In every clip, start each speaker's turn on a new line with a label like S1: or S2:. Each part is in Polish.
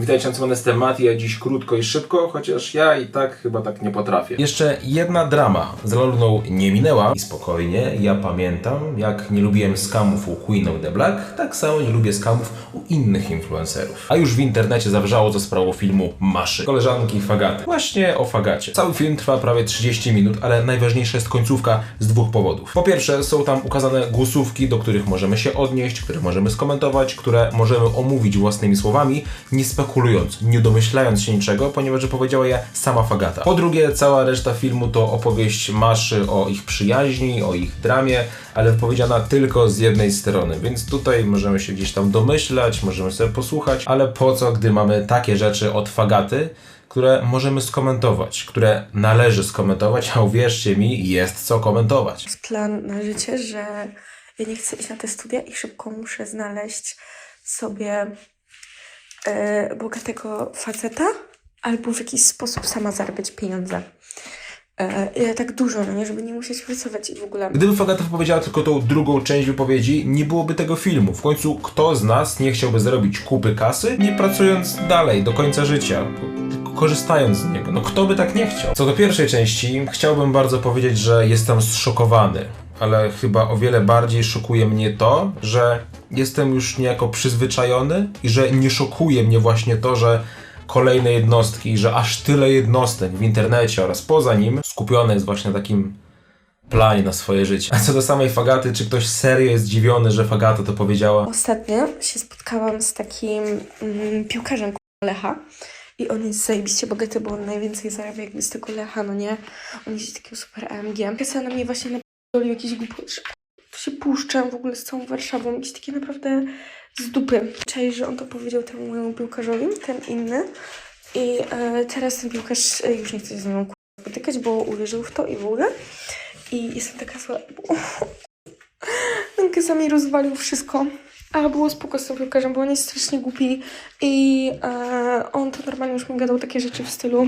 S1: Witajcie, nazywam jestem Mati, ja dziś krótko i szybko, chociaż ja i tak chyba tak nie potrafię. Jeszcze jedna drama z Laluną nie minęła i spokojnie, ja pamiętam, jak nie lubiłem skamów u Queen of the Black, tak samo nie lubię skamów u innych influencerów. A już w internecie zawrzało za sprawą filmu Maszy, koleżanki Fagaty. Właśnie o Fagacie. Cały film trwa prawie 30 minut, ale najważniejsza jest końcówka z dwóch powodów. Po pierwsze, są tam ukazane głosówki, do których możemy się odnieść, które możemy skomentować, które możemy omówić własnymi słowami, nie spekulując, nie domyślając się niczego, ponieważ powiedziała je sama Fagata. Po drugie, cała reszta filmu to opowieść Maszy o ich przyjaźni, o ich dramie, ale wypowiedziana tylko z jednej strony, więc tutaj możemy się gdzieś tam domyślać, możemy sobie posłuchać, ale po co, gdy mamy takie rzeczy od Fagaty, które możemy skomentować, które należy skomentować, a uwierzcie mi, jest co komentować.
S2: plan na życie, że ja nie chcę iść na te studia i szybko muszę znaleźć sobie e, bogatego faceta albo w jakiś sposób sama zarabiać pieniądze. E, ja tak dużo, no nie, żeby nie musieć pracować i w ogóle.
S1: Gdyby Fagata powiedziała tylko tą drugą część wypowiedzi, nie byłoby tego filmu. W końcu kto z nas nie chciałby zarobić kupy kasy, nie pracując dalej do końca życia? Korzystając z niego. No kto by tak nie chciał? Co do pierwszej części, chciałbym bardzo powiedzieć, że jestem zszokowany. Ale chyba o wiele bardziej szokuje mnie to, że jestem już niejako przyzwyczajony i że nie szokuje mnie właśnie to, że kolejne jednostki, że aż tyle jednostek w internecie oraz poza nim skupione jest właśnie na takim planie na swoje życie. A co do samej Fagaty, czy ktoś serio jest zdziwiony, że Fagata to powiedziała?
S2: Ostatnio się spotkałam z takim mm, piłkarzem k***a, Lecha i on jest zajebiście bogaty, bo on najwięcej zarabia jakby z tego Lecha, no nie? On jest takim super AMG. Kasa na mnie właśnie napierdolił jakieś głupoty, się puszczam w ogóle z całą Warszawą, jakieś takie naprawdę z dupy. Cześć, że on to powiedział temu mojemu piłkarzowi, ten inny i e, teraz ten piłkarz e, już nie chce się ze mną k***a, spotykać, bo uwierzył w to i w ogóle i jestem taka zła, bo ten Kesa mi rozwalił wszystko. A było spoko z tym piłkarzem, bo on jest strasznie głupi i e, on to normalnie już mi gadał takie rzeczy w stylu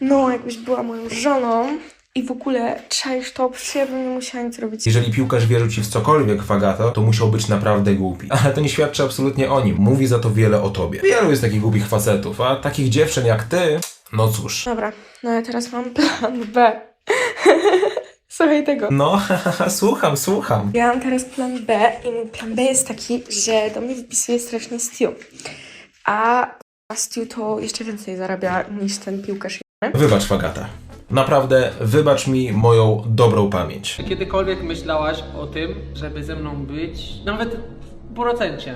S2: no jakbyś była moją żoną i w ogóle czaisz to, przecież ja bym nie musiała nic robić.
S1: Jeżeli piłkarz wierzył ci w cokolwiek, Fagato, to musiał być naprawdę głupi. Ale to nie świadczy absolutnie o nim. Mówi za to wiele o tobie. Wielu jest takich głupich facetów, a takich dziewczyn jak ty, no cóż.
S2: Dobra, no ja teraz mam plan B. Słuchaj tego.
S1: No, słucham, słucham.
S2: Ja mam teraz plan B i mój plan B jest taki, że do mnie wpisuje strasznie Stu. A Stu to jeszcze więcej zarabia niż ten piłkarz.
S1: Wybacz, Fagata. Naprawdę, wybacz mi moją dobrą pamięć.
S3: Czy kiedykolwiek myślałaś o tym, żeby ze mną być, nawet w procencie,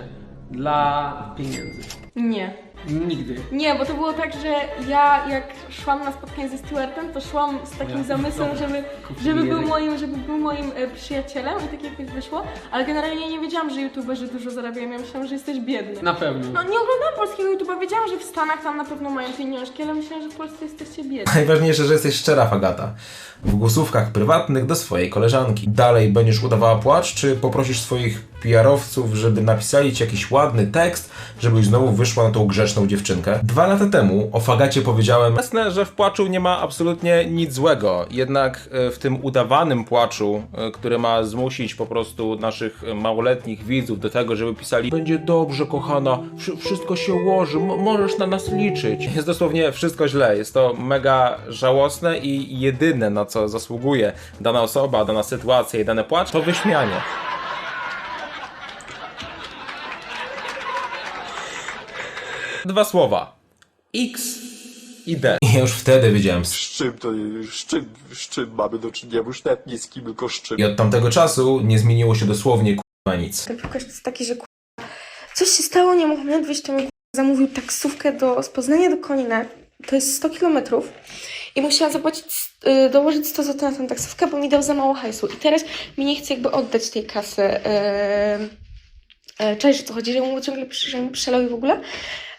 S3: dla pieniędzy?
S4: Nie.
S3: Nigdy.
S4: Nie, bo to było tak, że ja jak szłam na spotkanie ze Stewartem, to szłam z takim
S3: Ja-
S4: zamysłem,
S3: no,
S4: żeby,
S3: kupili
S4: żeby, był
S3: jeden.
S4: moim, żeby był moim e, przyjacielem i tak jakoś wyszło, ale generalnie nie wiedziałam, że youtuberzy dużo zarabiają, ja myślałam, że jesteś biedny.
S3: Na pewno.
S4: No nie oglądałam polskiego YouTube'a, wiedziałam, że w Stanach tam na pewno mają pieniążki, ale myślałam, że w Polsce jesteście biedni.
S1: Najważniejsze, że jesteś szczera, Fagata. W głosówkach prywatnych do swojej koleżanki. Dalej będziesz udawała płacz, czy poprosisz swoich PR-owców, żeby napisali ci jakiś ładny tekst, żebyś znowu wyszła na tą grzeczną dziewczynkę? Dwa lata temu o Fagacie powiedziałem, jasne, że w płaczu nie ma absolutnie nic złego, jednak e, w tym udawanym płaczu, e, który ma zmusić po prostu naszych e, małoletnich widzów do tego, żeby pisali będzie dobrze, kochana, wszy- wszystko się ułoży, możesz na nas liczyć. Jest dosłownie wszystko źle, jest to mega żałosne i jedyne, na co zasługuje dana osoba, dana sytuacja i dany płacz, to wyśmianie. Dwa słowa. X i D. I ja już wtedy wiedziałem,
S5: z czym to, z czym, z czym mamy do czynienia, bo już nawet nie z kim, tylko z czym.
S1: I od tamtego czasu nie zmieniło się dosłownie k***a nic.
S2: Ten piłkarz to jest taki, że k***a, coś się stało, nie mógł odwieźć, to mi k***a, zamówił taksówkę do, z Poznania do Konina. To jest 100 kilometrów. I musiałam zapłacić, y, dołożyć 100 zł na tę taksówkę, bo mi dał za mało hajsu. I teraz mi nie chce jakby oddać tej kasy. Yy, yy, cześć, o co chodzi, że mu ciągle przy- że mi przelał i w ogóle.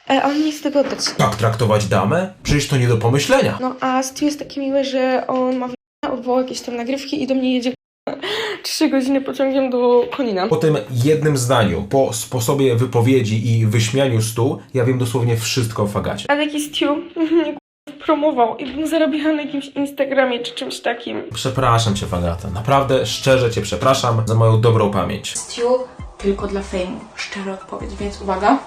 S2: E, on nie chce tego oddać.
S1: Tak traktować damę? Przecież to nie do pomyślenia.
S2: No a Stu jest taki miły, że on ma wy- odwołał jakieś tam nagrywki i do mnie jedzie 3 godziny pociągiem do Konina.
S1: Po tym jednym zdaniu, po sposobie wypowiedzi i wyśmianiu stu, ja wiem dosłownie wszystko o Fagacie.
S2: Ale jaki Stu mnie promował i bym zarobiła na jakimś Instagramie czy czymś takim.
S1: Przepraszam cię, Fagata. Naprawdę, szczerze cię przepraszam za moją dobrą pamięć.
S6: Stu tylko dla fejmu. Szczera odpowiedź, więc uwaga.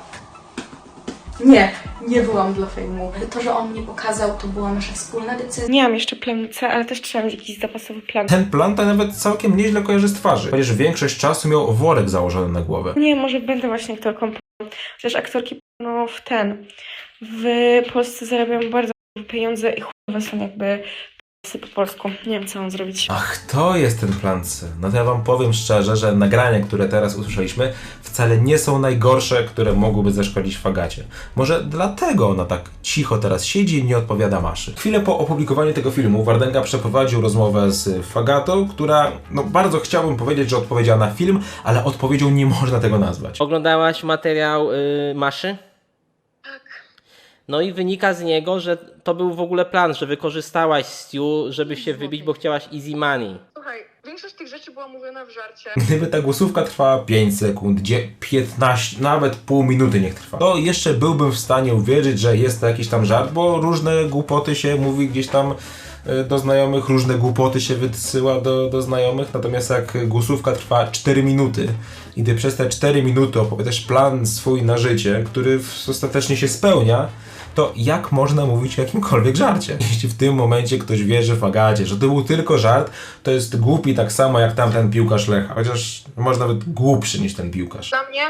S2: Nie, nie byłam dla fejmu. To, że on mnie pokazał, to była nasza wspólna decyzja. Nie mam jeszcze C, ale też trzeba mieć jakiś zapasowy plan.
S1: Ten plan to nawet całkiem nieźle kojarzy z twarzy, chociaż większość czasu miał worek założony na głowę.
S2: Nie, może będę właśnie aktorką. Chociaż aktorki no, w ten. W Polsce zarabiają bardzo duże pieniądze i chujowe są jakby po polsku. Nie wiem, co mam zrobić.
S1: Ach, to jest ten plan C. No to ja wam powiem szczerze, że nagrania, które teraz usłyszeliśmy, wcale nie są najgorsze, które mogłyby zaszkodzić Fagacie. Może dlatego ona tak cicho teraz siedzi i nie odpowiada Maszy. Chwilę po opublikowaniu tego filmu Wardenga przeprowadził rozmowę z Fagatą, która, no bardzo chciałbym powiedzieć, że odpowiedziała na film, ale odpowiedzią nie można tego nazwać.
S6: Oglądałaś materiał y, Maszy? No i wynika z niego, że to był w ogóle plan, że wykorzystałaś Stu, żeby się wybić, bo chciałaś easy money.
S7: Słuchaj, większość tych rzeczy była mówiona w żarcie.
S1: Gdyby ta głosówka trwała 5 sekund, gdzie 15, nawet pół minuty niech trwa, to jeszcze byłbym w stanie uwierzyć, że jest to jakiś tam żart, bo różne głupoty się mówi gdzieś tam e, do znajomych, różne głupoty się wysyła do, do znajomych, natomiast jak głosówka trwa 4 minuty i ty przez te 4 minuty opowiadasz plan swój na życie, który w- ostatecznie się spełnia, to jak można mówić o jakimkolwiek żarcie? Jeśli w tym momencie ktoś wierzy w Agacie, że to był tylko żart, to jest głupi tak samo jak tamten piłkarz Lecha, chociaż może nawet głupszy niż ten piłkarz.
S7: Dla mnie,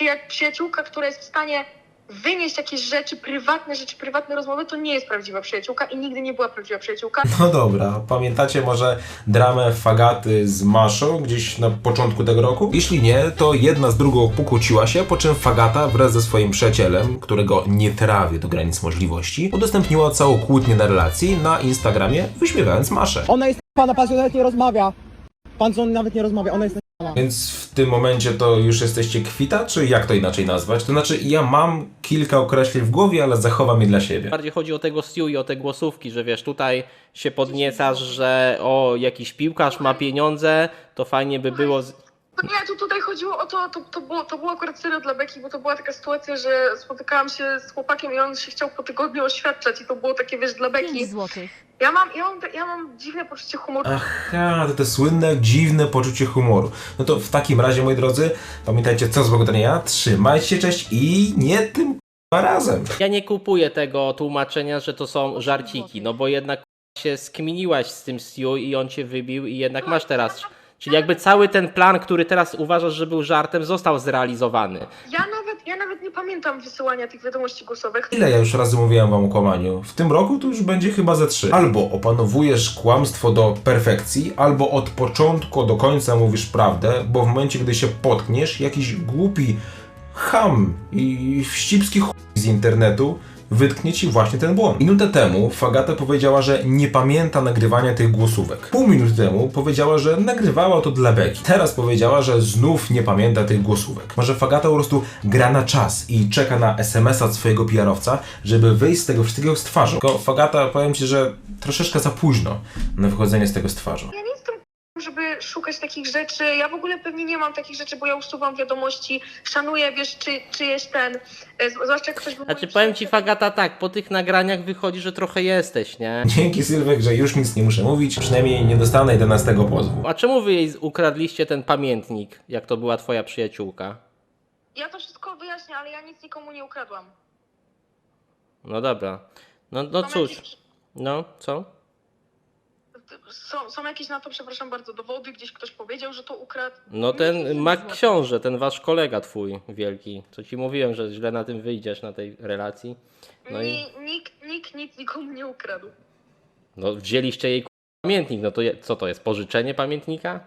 S7: jak przyjaciółka, która jest w stanie wynieść jakieś rzeczy, prywatne rzeczy, prywatne rozmowy, to nie jest prawdziwa przyjaciółka i nigdy nie była prawdziwa przyjaciółka.
S1: No dobra, pamiętacie może dramę Fagaty z Maszą gdzieś na początku tego roku? Jeśli nie, to jedna z drugą pokłóciła się, po czym Fagata wraz ze swoim przyjacielem, którego nie trawię do granic możliwości, udostępniła całą kłótnię na relacji na Instagramie, wyśmiewając Maszę.
S8: Ona jest pana pasją nawet nie rozmawia. Pan z on nawet nie rozmawia, ona jest
S1: Więc w tym momencie to już jesteście kwita, czy jak to inaczej nazwać? To znaczy, ja mam kilka określeń w głowie, ale zachowam je dla siebie.
S6: Bardziej chodzi o tego Stu i o te głosówki, że wiesz, tutaj się podniecasz, że o, jakiś piłkarz ma pieniądze, to fajnie by było...
S7: To nie, tu tutaj chodziło o to, to, to, było, to było akurat serio dla Beki, bo to była taka sytuacja, że spotykałam się z chłopakiem i on się chciał po tygodniu oświadczać i to było takie, wiesz, dla Beki. Ja mam, ja mam, ja mam dziwne poczucie humoru.
S1: Aha, to te słynne, dziwne poczucie humoru. No to w takim razie, moi drodzy, pamiętajcie, co z Bogdania, trzymajcie się, cześć i nie tym razem.
S6: Ja nie kupuję tego tłumaczenia, że to są żarciki, no bo jednak się skminiłaś z tym Stu i on cię wybił i jednak masz teraz... Czyli jakby cały ten plan, który teraz uważasz, że był żartem, został zrealizowany.
S7: Ja nawet, ja nawet nie pamiętam wysyłania tych wiadomości głosowych.
S1: Ile ja już razy mówiłem wam o kłamaniu? W tym roku to już będzie chyba ze trzy. Albo opanowujesz kłamstwo do perfekcji, albo od początku do końca mówisz prawdę, bo w momencie, gdy się potkniesz, jakiś głupi ham i wścibski chuj z internetu wytknie ci właśnie ten błąd. Minutę temu Fagata powiedziała, że nie pamięta nagrywania tych głosówek. Pół minuty temu powiedziała, że nagrywała to dla Beki. Teraz powiedziała, że znów nie pamięta tych głosówek. Może Fagata po prostu gra na czas i czeka na SMS-a od swojego PR-owca, żeby wyjść z tego wszystkiego z twarzą. Tylko Fagata, powiem ci, że troszeczkę za późno na wychodzenie z tego z twarzą.
S7: Żeby szukać takich rzeczy. Ja w ogóle pewnie nie mam takich rzeczy, bo ja usuwam wiadomości, szanuję, wiesz, czy, czyjeś ten, e, zwłaszcza jak ktoś był
S6: Znaczy powiem ci. Fagata tak, po tych nagraniach wychodzi, że trochę jesteś, nie?
S1: Dzięki Sylwek, że już nic nie muszę mówić, przynajmniej nie dostanę 11 pozwu.
S6: A czemu wy jej ukradliście ten pamiętnik, jak to była twoja przyjaciółka?
S7: Ja to wszystko wyjaśnię, ale ja nic nikomu nie ukradłam.
S6: No dobra. No, no cóż, no co?
S7: Są, są jakieś na to, przepraszam bardzo, dowody, gdzieś ktoś powiedział, że to ukradł.
S6: No ten Mak Książę, ten wasz kolega twój wielki, co ci mówiłem, że źle na tym wyjdziesz, na tej relacji. No i
S7: Ni- nikt, nikt nic nikomu nie ukradł.
S6: no, wzięliście jej k***a pamiętnik, no to je, co to jest, pożyczenie pamiętnika?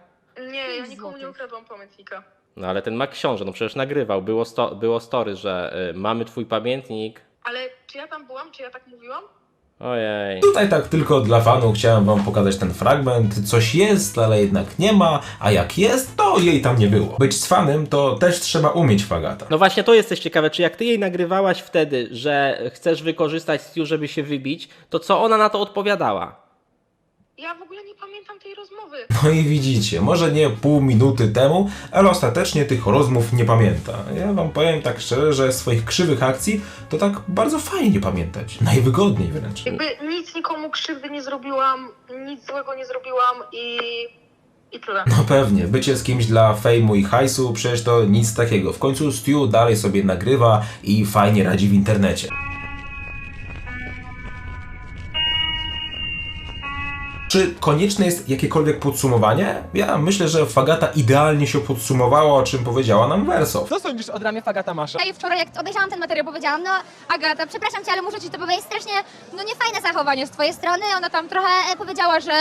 S7: Nie, ja nikomu nie ukradłam pamiętnika.
S6: No ale ten Mak Książę, no przecież nagrywał, było, sto, było story, że y, mamy twój pamiętnik.
S7: Ale czy ja tam byłam, czy ja tak mówiłam?
S6: Ojej.
S1: Tutaj tak tylko dla fanów chciałem wam pokazać ten fragment. Coś jest, ale jednak nie ma, a jak jest, to jej tam nie było. Być z fanem to też trzeba umieć Fagata.
S6: No właśnie to jest też ciekawe, czy jak ty jej nagrywałaś wtedy, że chcesz wykorzystać Stu, żeby się wybić, to co ona na to odpowiadała?
S7: Ja w ogóle nie pamiętam tej rozmowy.
S1: No i widzicie, może nie pół minuty temu, ale ostatecznie tych rozmów nie pamięta. Ja wam powiem tak szczerze, że swoich krzywych akcji to tak bardzo fajnie pamiętać. Najwygodniej wręcz.
S7: Jakby nic nikomu krzywdy nie zrobiłam, nic złego nie zrobiłam i i tyle.
S1: No pewnie, bycie z kimś dla fejmu i hajsu, przecież to nic takiego. W końcu Stu dalej sobie nagrywa i fajnie radzi w internecie. Czy konieczne jest jakiekolwiek podsumowanie? Ja myślę, że Fagata idealnie się podsumowała, o czym powiedziała nam Wersow.
S8: Co sądzisz o dramie Fagata Masza?
S9: Ja wczoraj jak obejrzałam ten materiał, powiedziałam, no Agata, przepraszam cię, ale muszę ci to powiedzieć, strasznie, no niefajne zachowanie z twojej strony. Ona tam trochę e, powiedziała, że,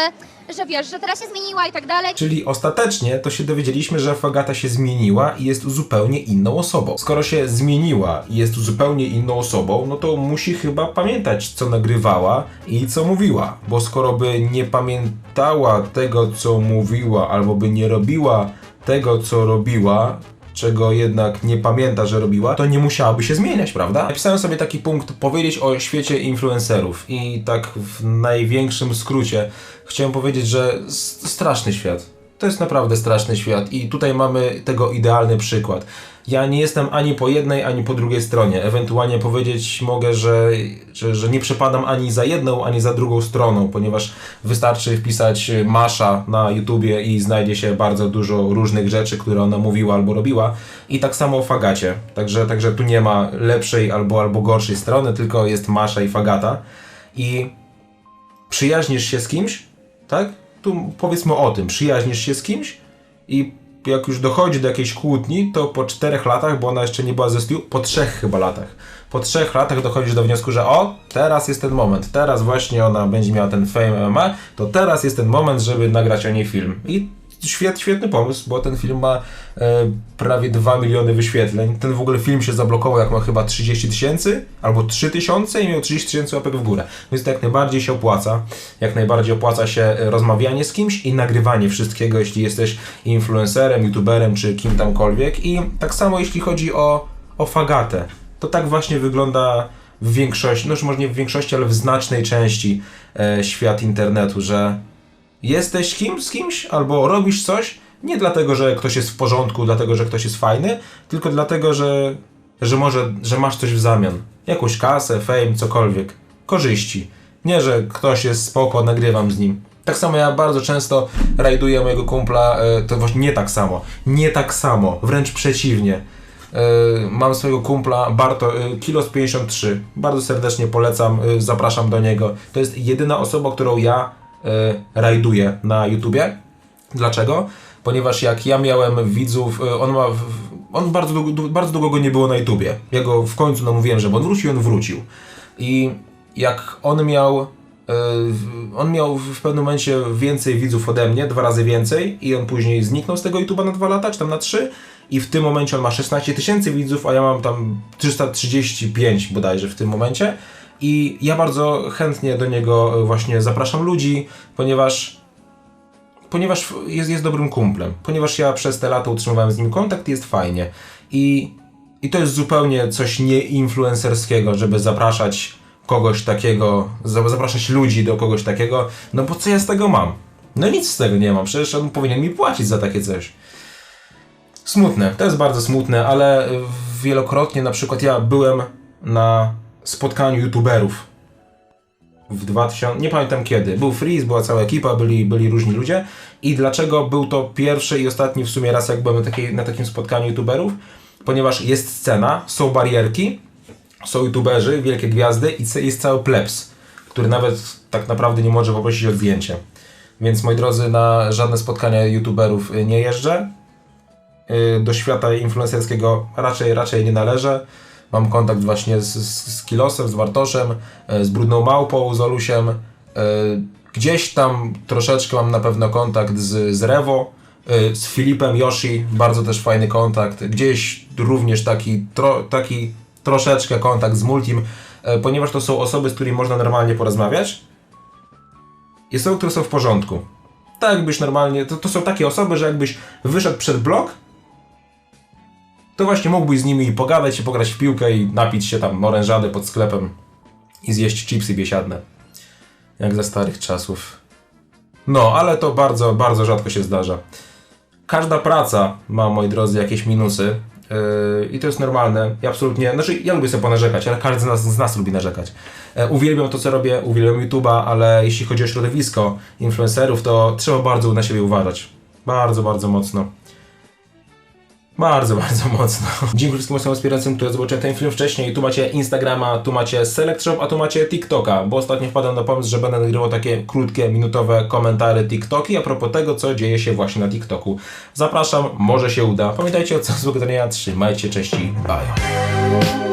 S9: że wiesz, że teraz się zmieniła i tak dalej.
S1: Czyli ostatecznie to się dowiedzieliśmy, że Fagata się zmieniła i jest zupełnie inną osobą. Skoro się zmieniła i jest zupełnie inną osobą, no to musi chyba pamiętać, co nagrywała i co mówiła. Bo skoro by nie pamiętała tego, co mówiła, albo by nie robiła tego, co robiła, czego jednak nie pamięta, że robiła, to nie musiałaby się zmieniać, prawda? Napisałem sobie taki punkt powiedzieć o świecie influencerów i tak w największym skrócie chciałem powiedzieć, że straszny świat. To jest naprawdę straszny świat i tutaj mamy tego idealny przykład. Ja nie jestem ani po jednej, ani po drugiej stronie. Ewentualnie powiedzieć mogę, że, że, że nie przepadam ani za jedną, ani za drugą stroną, ponieważ wystarczy wpisać Masza na YouTubie i znajdzie się bardzo dużo różnych rzeczy, które ona mówiła albo robiła. I tak samo o Fagacie. Także, także tu nie ma lepszej albo, albo gorszej strony, tylko jest Masza i Fagata. I przyjaźnisz się z kimś, tak? Tu powiedzmy o tym, przyjaźnisz się z kimś i jak już dochodzi do jakiejś kłótni, to po czterech latach, bo ona jeszcze nie była ze Stu, po trzech chyba latach, po trzech latach dochodzisz do wniosku, że o, teraz jest ten moment, teraz właśnie ona będzie miała ten fame MMA, to teraz jest ten moment, żeby nagrać o niej film. I świet, świetny pomysł, bo ten film ma e, prawie 2 miliony wyświetleń. Ten w ogóle film się zablokował, jak ma chyba 30 tysięcy albo 3 tysiące i miał 30 tysięcy łapek w górę. Więc to jak najbardziej się opłaca. Jak najbardziej opłaca się e, rozmawianie z kimś i nagrywanie wszystkiego, jeśli jesteś influencerem, youtuberem czy kim tamkolwiek. I tak samo jeśli chodzi o, o fagatę. To tak właśnie wygląda w większości, no już może nie w większości, ale w znacznej części e, świat internetu, że jesteś kim z kimś albo robisz coś nie dlatego, że ktoś jest w porządku, dlatego, że ktoś jest fajny, tylko dlatego, że, że może, że masz coś w zamian. Jakąś kasę, fame, cokolwiek. Korzyści. Nie, że ktoś jest spoko, nagrywam z nim. Tak samo ja bardzo często rajduję mojego kumpla, e, to właśnie nie tak samo. Nie tak samo, wręcz przeciwnie. E, Mam swojego kumpla Barto, e, Kilos 53. Bardzo serdecznie polecam, zapraszam do niego. To jest jedyna osoba, którą ja e, rajduję na YouTubie. Dlaczego? Ponieważ jak ja miałem widzów, e, on ma. On bardzo długo, bardzo długo go nie było na YouTubie. Ja go w końcu namówiłem, żeby on wrócił, on wrócił. I jak on miał. w- On miał w pewnym momencie więcej widzów ode mnie, dwa razy więcej, i on później zniknął z tego YouTube'a na dwa lata, czy tam na trzy. I w tym momencie on ma 16 tysięcy widzów, a ja mam tam 335 bodajże w tym momencie. I ja bardzo chętnie do niego e, właśnie zapraszam ludzi, ponieważ ponieważ jest, jest dobrym kumplem. Ponieważ ja przez te lata utrzymywałem z nim kontakt i jest fajnie. I, I to jest zupełnie coś nieinfluencerskiego, żeby zapraszać kogoś takiego, za- zapraszać ludzi do kogoś takiego, no bo co ja z tego mam? No nic z tego nie mam, przecież on powinien mi płacić za takie coś. Smutne, to jest bardzo smutne, ale wielokrotnie na przykład ja byłem na spotkaniu youtuberów w 2000, nie pamiętam kiedy, był Freeze, była cała ekipa, byli, byli różni ludzie i dlaczego był to pierwszy i ostatni w sumie raz jak byłem na, takiej, na takim spotkaniu youtuberów, ponieważ jest scena, są barierki, są youtuberzy, wielkie gwiazdy i jest cały plebs, który nawet tak naprawdę nie może poprosić o zdjęcie. Więc moi drodzy, na żadne spotkania youtuberów y, nie jeżdżę. Y, Do świata influencerskiego raczej, raczej nie należę. Mam kontakt właśnie z, z, Kilosem, z Wartoszem, y, z Brudną Małpą, z Olusiem. Y, Gdzieś tam troszeczkę mam na pewno kontakt z, z Rewo, y, z Filipem Yoshi, bardzo też fajny kontakt. Gdzieś również taki, tro, taki troszeczkę kontakt z Multim, ponieważ to są osoby, z którymi można normalnie porozmawiać. I są, które są w porządku. Tak jakbyś normalnie, to, to są takie osoby, że jakbyś wyszedł przed blok, to właśnie mógłbyś z nimi pogadać i pograć w piłkę i napić się tam orężady pod sklepem i zjeść chipsy biesiadne. Jak za starych czasów. No, ale to bardzo, bardzo rzadko się zdarza. Każda praca ma, moi drodzy, jakieś minusy. Yy, I to jest normalne. Ja absolutnie, znaczy ja lubię sobie ponarzekać, ale każdy z nas, z nas lubi narzekać. E, Uwielbiam to, co robię, uwielbiam YouTube'a, ale jeśli chodzi o środowisko influencerów, to trzeba bardzo na siebie uważać. Bardzo, bardzo mocno. Bardzo, bardzo mocno. Dziękuję wszystkim osobom wspierającym, które zobaczyły ten film wcześniej. Tu macie Instagrama, tu macie Select Shop, a tu macie TikToka, bo ostatnio wpadłem na pomysł, że będę nagrywał takie krótkie, minutowe komentary TikToki a propos tego, co dzieje się właśnie na TikToku. Zapraszam, może się uda. Pamiętajcie o co złogodania, trzymajcie, cześć i bye.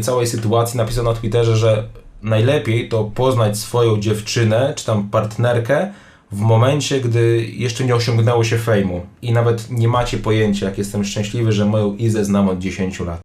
S1: Całej sytuacji, napisał na Twitterze, że najlepiej to poznać swoją dziewczynę czy tam partnerkę w momencie, gdy jeszcze nie osiągnęło się fejmu. I nawet nie macie pojęcia, jak jestem szczęśliwy, że moją Izę znam od 10 lat.